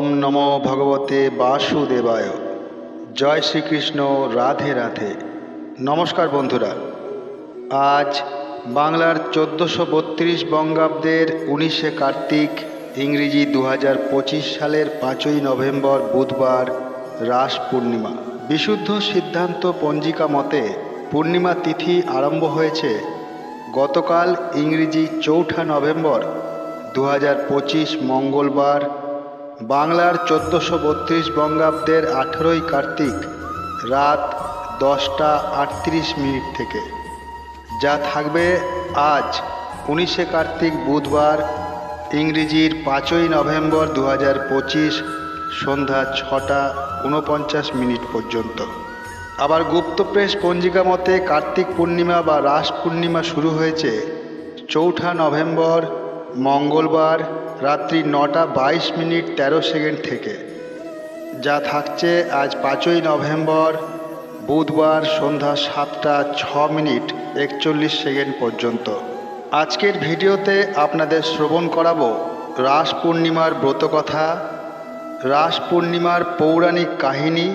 ওম নমো ভগবতে বাসুদেবায়। জয় শ্রীকৃষ্ণ, রাধে রাধে। নমস্কার বন্ধুরা। আজ বাংলার চোদ্দোশো বত্রিশ বঙ্গাব্দের উনিশে কার্তিক, ইংরেজি দু পঁচিশ সালের পাঁচই নভেম্বর বুধবার, রাস পূর্ণিমা। বিশুদ্ধ সিদ্ধান্ত পঞ্জিকা মতে পূর্ণিমা তিথি আরম্ভ হয়েছে গতকাল ইংরেজি চৌঠা নভেম্বর দু হাজার পঁচিশ মঙ্গলবার বাংলার চোদ্দোশো বত্রিশ বঙ্গাব্দের আঠেরোই কার্তিক, রাত দশটা আটত্রিশ মিনিট থেকে। যা থাকবে আজ, উনিশে কার্তিক বুধবার, ইংরেজির পাঁচই নভেম্বর দু হাজার পঁচিশ, সন্ধ্যা ছটা উনপঞ্চাশ মিনিট পর্যন্ত। আবার গুপ্তপ্রেস পঞ্জিকা মতে কার্তিক পূর্ণিমা বা রাস পূর্ণিমা শুরু হয়েছে চৌঠা নভেম্বর, মঙ্গলবার রাত্রি নটা বাইশ মিনিট তেরো সেকেন্ড থেকে, যা থাকছে আজ পাঁচই নভেম্বর, বুধবার সন্ধ্যা সাতটা ছ মিনিট একচল্লিশ সেকেন্ড পর্যন্ত। আজকের ভিডিওতে আপনাদের শ্রবণ করাবো রাস পূর্ণিমার ব্রতকথা, রাস পূর্ণিমার পৌরাণিক কাহিনী,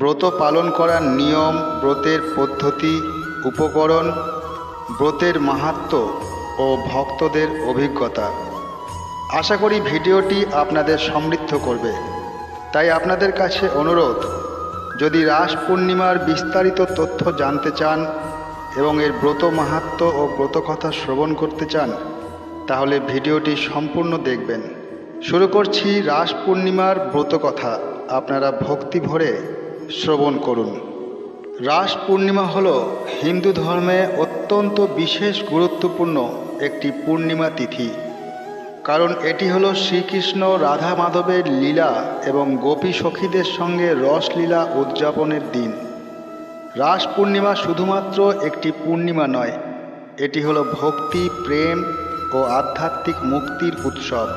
ব্রত পালন করার নিয়ম, ব্রতের পদ্ধতি, উপকরণ, ব্রতের মাহাত্ম্য ও ভক্তদের অভিজ্ঞতা। আশা করি ভিডিওটি আপনাদের সমৃদ্ধ করবে। তাই আপনাদের কাছে অনুরোধ, যদি রাস পূর্ণিমার বিস্তারিত তথ্য জানতে চান এবং এর ব্রত মাহাত্ম্য ও ব্রতকথা শ্রবণ করতে চান, তাহলে ভিডিওটি সম্পূর্ণ দেখবেন। শুরু করছি রাস পূর্ণিমার ব্রতকথা আপনারা ভক্তি ভরে শ্রবণ করুন। রাস পূর্ণিমা হল হিন্দু ধর্মে অত্যন্ত বিশেষ গুরুত্বপূর্ণ একটি পূর্ণিমা তিথি। কারণ এটি হলো শ্রীকৃষ্ণ রাধা মাধবের লীলা এবং গোপী সখীদের সঙ্গে রসলীলা উদযাপনের দিন। রাস পূর্ণিমা শুধুমাত্র একটি পূর্ণিমা নয়, এটি হলো ভক্তি, প্রেম ও আধ্যাত্মিক মুক্তির উৎসব।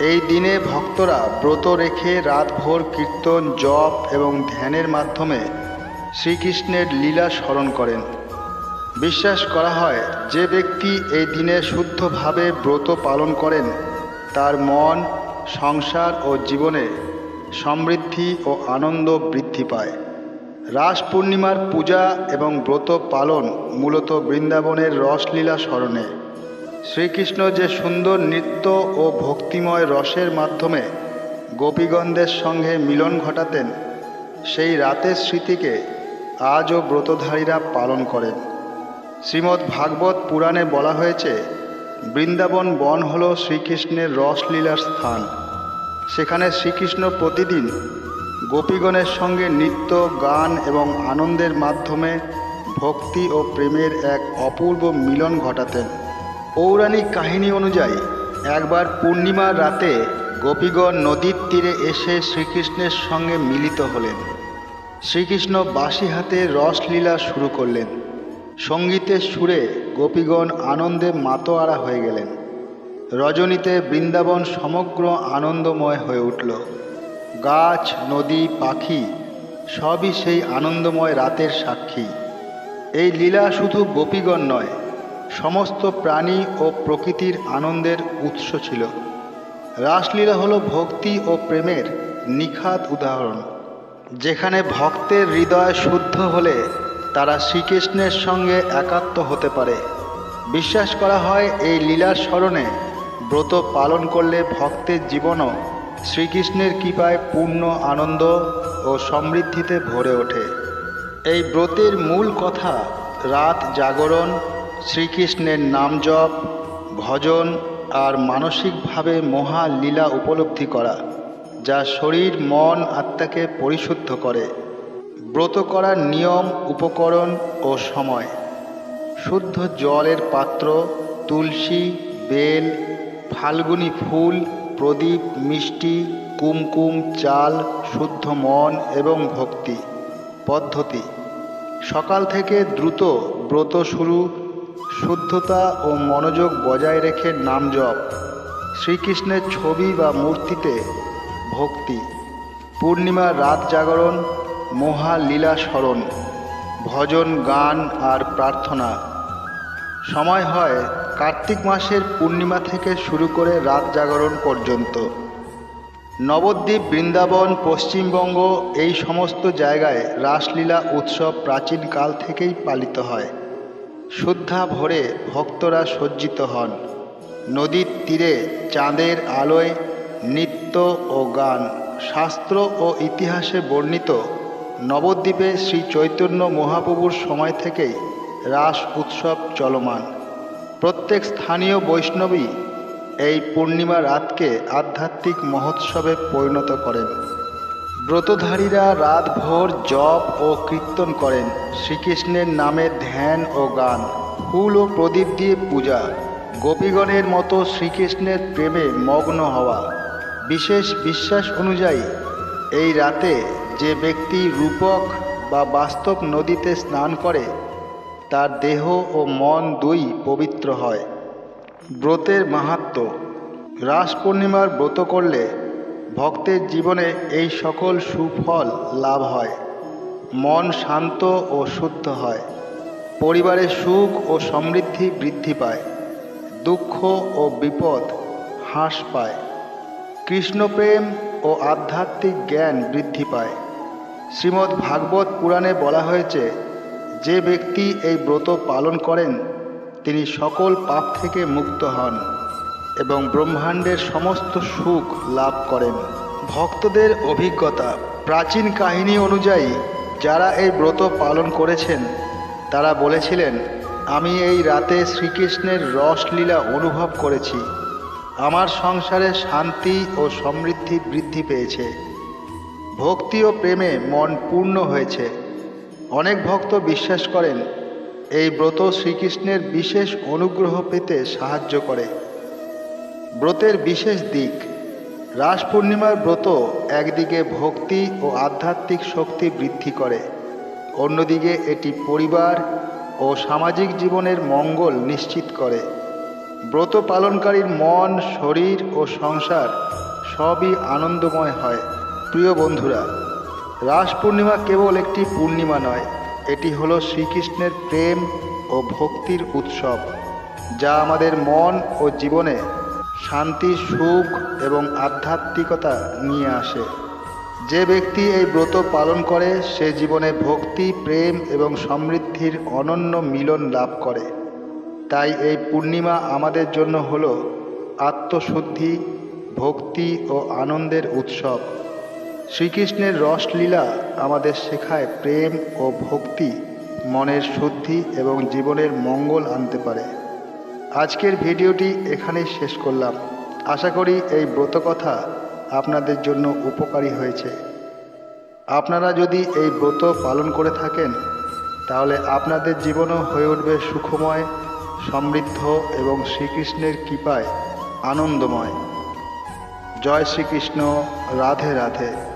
এই দিনে ভক্তরা ব্রত রেখে রাতভর কীর্তন, জপ এবং ধ্যানের মাধ্যমে শ্রীকৃষ্ণের লীলা স্মরণ করেন। বিশ্বাস করা হয়, যে ব্যক্তি এই দিনে শুদ্ধভাবে ব্রত পালন করেন, তার মন, সংসার ও জীবনে সমৃদ্ধি ও আনন্দ বৃদ্ধি পায়। রাস পূর্ণিমার পূজা এবং ব্রত পালন মূলত বৃন্দাবনের রসলীলা স্মরণে। শ্রীকৃষ্ণ যে সুন্দর নৃত্য ও ভক্তিময় রসের মাধ্যমে গোপীগন্ধের সঙ্গে মিলন ঘটাতেন, সেই রাতের স্মৃতিকে আজও ব্রতধারীরা পালন করেন। শ্রীমদ্ ভাগবত পুরাণে বলা হয়েছে, বৃন্দাবন বন হল শ্রীকৃষ্ণের রসলীলার স্থান। সেখানে শ্রীকৃষ্ণ প্রতিদিন গোপীগণের সঙ্গে নৃত্য, গান এবং আনন্দের মাধ্যমে ভক্তি ও প্রেমের এক অপূর্ব মিলন ঘটাতেন। পৌরাণিক কাহিনী অনুযায়ী, একবার পূর্ণিমার রাতে গোপীগণ নদীর তীরে এসে শ্রীকৃষ্ণের সঙ্গে মিলিত হলেন। শ্রীকৃষ্ণ বাঁশি হাতে রসলীলা শুরু করলেন। সঙ্গীতের সুরে গোপীগণ আনন্দে মাতোয়ারা হয়ে গেলেন। রজনীতে বৃন্দাবন সমগ্র আনন্দময় হয়ে উঠল। গাছ, নদী, পাখি, সবই সেই আনন্দময় রাতের সাক্ষী। এই লীলা শুধু গোপীগণ নয়, সমস্ত প্রাণী ও প্রকৃতির আনন্দের উৎস ছিল। রাসলীলা হলো ভক্তি ও প্রেমের নিখাত উদাহরণ, যেখানে ভক্তের হৃদয় শুদ্ধ হলে তারা শ্রীকৃষ্ণের সঙ্গে একাত্ম হতে পারে। বিশ্বাস করা হয় এই লীলার স্মরণে ব্রত পালন করলে ভক্তের জীবনও শ্রীকৃষ্ণের কৃপায় পূর্ণ আনন্দ ও সমৃদ্ধিতে ভরে ওঠে। এই ব্রতের মূল কথা রাত জাগরণ, শ্রীকৃষ্ণের নাম জপ, ভজন আর মানসিকভাবে মহা লীলা উপলব্ধি করা, যা শরীর, মন, আত্মাকে পরিশুদ্ধ করে। ব্রত করার নিয়ম, উপকরণ ও সময়। শুদ্ধ জলের পাত্র, তুলসী, বেল, ফাল্গুনি ফুল, প্রদীপ, মিষ্টি, কুমকুম, চাল, শুদ্ধ মন এবং ভক্তি। পদ্ধতি। সকাল থেকে দ্রুত ব্রত শুরু, শুদ্ধতা ও মনোযোগ বজায় রেখে নাম জপ। শ্রীকৃষ্ণের ছবি বা মূর্তিতে ভক্তি। পূর্ণিমার রাত জাগরণ মহা লীলা স্মরণ, ভজন, গান আর প্রার্থনা। সময় হয় কার্তিক মাসের পূর্ণিমা থেকে শুরু করে রাত জাগরণ পর্যন্ত। নবদ্বীপ, বৃন্দাবন, পশ্চিমবঙ্গ এই সমস্ত জায়গায় রাসলীলা উৎসব প্রাচীনকাল থেকেই পালিত হয়। শুদ্ধা ভরে ভক্তরা সজ্জিত হন। নদীর তীরে চাঁদের আলোয় নৃত্য ও গান, শাস্ত্র ও ইতিহাসে বর্ণিত নবদ্বীপে শ্রী চৈতন্য মহাপ্রভুর সময় থেকেই রাস উৎসব চলমান। প্রত্যেক স্থানীয় বৈষ্ণবী এই পূর্ণিমা রাতকে আধ্যাত্মিক মহোৎসবে পরিণত করেন। ব্রতধারীরা রাতভর জপ ও কীর্তন করেন শ্রীকৃষ্ণের নামে ধ্যান ও গান, ফুল ও প্রদীপ দিয়ে পূজা, গোপীগণের মতো শ্রীকৃষ্ণের প্রেমে মগ্ন হওয়া। বিশেষ বিশ্বাস অনুযায়ী এই রাতে যে ব্যক্তি রূপক বা বাস্তব নদীতে স্নান করে, তার দেহ ও মন দুই পবিত্র হয়। ব্রতের মাহাত্ম্য রাস পূর্ণিমার ব্রত করলে ভক্তের জীবনে এই সকল সুফল লাভ হয়। মন শান্ত ও শুদ্ধ হয়। পরিবারে সুখ ও সমৃদ্ধি বৃদ্ধি পায়। দুঃখ ও বিপদ হ্রাস পায়। কৃষ্ণপ্রেম ও আধ্যাত্মিক জ্ঞান বৃদ্ধি পায়। শ্রীমদ্ ভাগবত পুরাণে বলা হয়েছে, যে ব্যক্তি এই ব্রত পালন করেন, তিনি সকল পাপ থেকে মুক্ত হন এবং ব্রহ্মাণ্ডের সমস্ত সুখ লাভ করেন। ভক্তদের অভিজ্ঞতা, প্রাচীন কাহিনী অনুযায়ী যারা এই ব্রত পালন করেছেন, তারা বলেছিলেন, আমি এই রাতে শ্রীকৃষ্ণের রসলীলা অনুভব করেছি। আমার সংসারে শান্তি ও সমৃদ্ধি বৃদ্ধি পেয়েছে। ভক্তি ও প্রেমে মন পূর্ণ হয়েছে। অনেক ভক্ত বিশ্বাস করেন, এই ব্রত শ্রীকৃষ্ণের বিশেষ অনুগ্রহ পেতে সাহায্য করে। ব্রতের বিশেষ দিক, রাস পূর্ণিমার ব্রত একদিকে ভক্তি ও আধ্যাত্মিক শক্তি বৃদ্ধি করে, অন্যদিকে এটি পরিবার ও সামাজিক জীবনের মঙ্গল নিশ্চিত করে। ব্রত পালনকারীর মন, শরীর ও সংসার সবই আনন্দময় হয়। প্রিয় বন্ধুরা, রাস পূর্ণিমা কেবল একটি পূর্ণিমা নয়, এটি হলো শ্রীকৃষ্ণের প্রেম ও ভক্তির উৎসব, যা আমাদের মন ও জীবনে শান্তি, সুখ এবং আধ্যাত্মিকতা নিয়ে আসে। যে ব্যক্তি এই ব্রত পালন করে, সে জীবনে ভক্তি, প্রেম এবং সমৃদ্ধির অনন্য মিলন লাভ করে। তাই এই পূর্ণিমা আমাদের জন্য হল আত্মশুদ্ধি, ভক্তি ও আনন্দের উৎসব। শ্রীকৃষ্ণের রসলীলা আমাদের শেখায় প্রেম ও ভক্তি, মনের শুদ্ধি এবং জীবনের মঙ্গল আনতে পারে। আজকের ভিডিওটি এখানেই শেষ করলাম। আশা করি এই ব্রতকথা আপনাদের জন্য উপকারী হয়েছে। আপনারা যদি এই ব্রত পালন করে থাকেন, তাহলে আপনাদের জীবনও হয়ে উঠবে সুখময়, সমৃদ্ধ এবং শ্রীকৃষ্ণের কৃপায় আনন্দময়। জয় শ্রীকৃষ্ণ, রাধে রাধে।